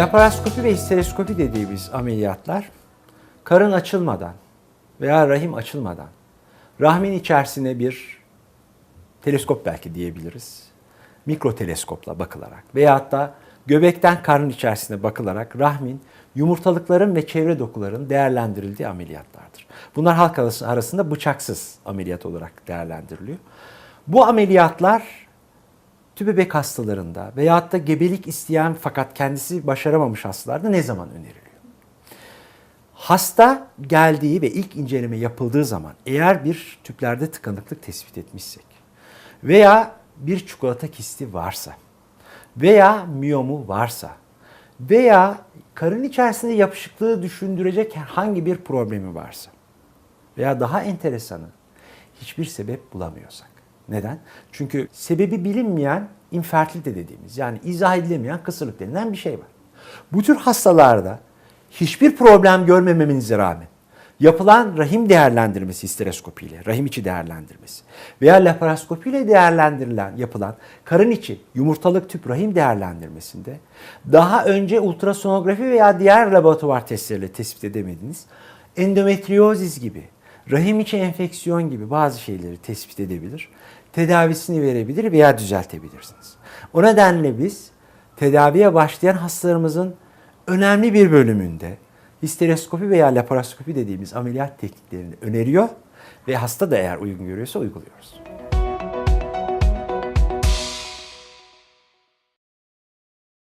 Laparoskopi ve histeroskopi dediğimiz ameliyatlar karın açılmadan veya rahim açılmadan rahmin içerisine bir teleskop belki diyebiliriz. Mikro teleskopla bakılarak veyahut da göbekten karnın içerisine bakılarak rahmin, yumurtalıkların ve çevre dokuların değerlendirildiği ameliyatlardır. Bunlar halk arasında bıçaksız ameliyat olarak değerlendiriliyor. Bu ameliyatlar tübebek hastalarında veyahut da gebelik isteyen fakat kendisi başaramamış hastalarda ne zaman öneriliyor? Hasta geldiği ve ilk inceleme yapıldığı zaman eğer bir tüplerde tıkanıklık tespit etmişsek veya bir çikolata kisti varsa veya miyomu varsa veya karın içerisinde yapışıklığı düşündürecek herhangi bir problemi varsa veya daha enteresanı hiçbir sebep bulamıyorsak. Neden? Çünkü sebebi bilinmeyen infertilite dediğimiz yani izah edilemeyen kısırlık denilen bir şey var. Bu tür hastalarda hiçbir problem görmememize rağmen yapılan rahim değerlendirmesi histeroskopi ile, rahim içi değerlendirmesi veya laparoskopi ile değerlendirilen, yapılan karın içi yumurtalık tüp rahim değerlendirmesinde daha önce ultrasonografi veya diğer laboratuvar testleriyle tespit edemediğiniz endometriozis gibi, rahim içi enfeksiyon gibi bazı şeyleri tespit edebilir, tedavisini verebilir veya düzeltebilirsiniz. O nedenle biz tedaviye başlayan hastalarımızın önemli bir bölümünde histeroskopi veya laparoskopi dediğimiz ameliyat tekniklerini öneriyor ve hasta da eğer uygun görüyorsa uyguluyoruz.